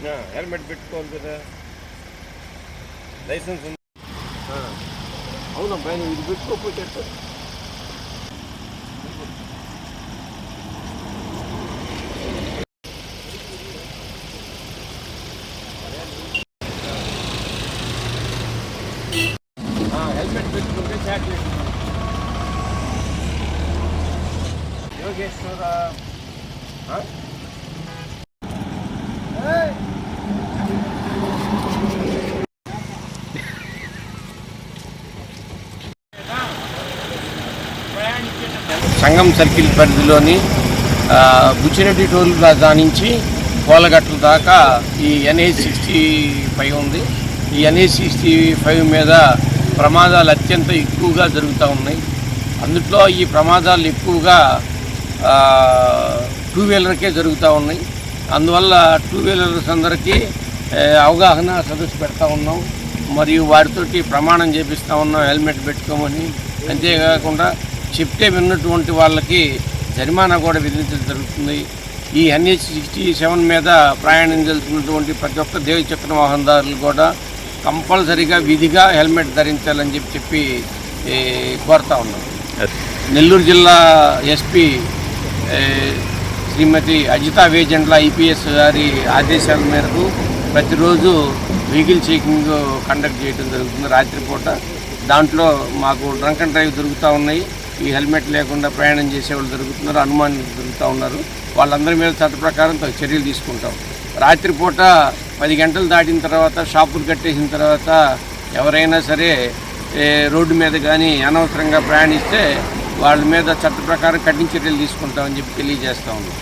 ಹಾಂ ಹೆಲ್ಮೆಟ್ ಬಿಟ್ಕೊ ಅಂತಿದೆ ಲೈಸೆನ್ಸ್ ಹಾಂ ಹೌದಪ್ಪ ನೀವು ಇದು ಬಿಟ್ಕೊಬಿಟ್ಟು ಹಾಂ ಹೆಲ್ಮೆಟ್ ಬಿಟ್ಕೊಂಡ್ರೆ ಚಾಕ್ಲೇಟ್ ಯೋಗೇಶ್ವರ ಹಾಂ సంగం సర్కిల్ పరిధిలోని బుచ్చిరెడ్డి టోల్ ప్లాజా నుంచి కోలగట్ల దాకా ఈ ఎన్హెచ్ సిక్స్టీ ఫైవ్ ఉంది. ఈ ఎన్హెచ్ సిక్స్టీ ఫైవ్ మీద ప్రమాదాలు అత్యంత ఎక్కువగా జరుగుతూ ఉన్నాయి. అందుట్లో ఈ ప్రమాదాలు ఎక్కువగా టూ వీలర్కే జరుగుతూ ఉన్నాయి. అందువల్ల టూ వీలర్స్ అందరికీ అవగాహన సదస్సు పెడతా ఉన్నాం. మరియు వారితోటి ప్రమాణం చేపిస్తూ ఉన్నాం హెల్మెట్ పెట్టుకోమని. అంతేకాకుండా చెప్తే విన్నటువంటి వాళ్ళకి జరిమానా కూడా విధించడం జరుగుతుంది. ఈ ఎన్హెచ్ సిక్స్టీ సెవెన్ మీద ప్రయాణం చేస్తున్నటువంటి ప్రతి ఒక్క దేవ చక్ర వాహనదారులు కూడా కంపల్సరీగా విధిగా హెల్మెట్ ధరించాలని చెప్పి చెప్పి కోరుతా ఉన్నాం. నెల్లూరు జిల్లా ఎస్పీ శ్రీమతి అజితా వేజెంట్ల ఐపీఎస్ గారి ఆదేశాల మేరకు ప్రతిరోజు వెహికల్ చెకింగ్ కండక్ట్ చేయడం జరుగుతుంది రాత్రిపూట. దాంట్లో మాకు డ్రంక్ అండ్ డ్రైవ్ దొరుకుతూ ఉన్నాయి. ఈ హెల్మెట్ లేకుండా ప్రయాణం చేసేవాళ్ళు దొరుకుతున్నారు అనుమానులు దొరుకుతూ ఉన్నారు. వాళ్ళందరి మీద చట్ట ప్రకారం చర్యలు తీసుకుంటాం. రాత్రిపూట పది గంటలు దాటిన తర్వాత షాపులు కట్టేసిన తర్వాత ఎవరైనా సరే రోడ్డు మీద కానీ అనవసరంగా ప్రయాణిస్తే వాళ్ళ మీద చట్ట ప్రకారం కఠిన చర్యలు తీసుకుంటామని చెప్పి తెలియజేస్తా ఉన్నాం.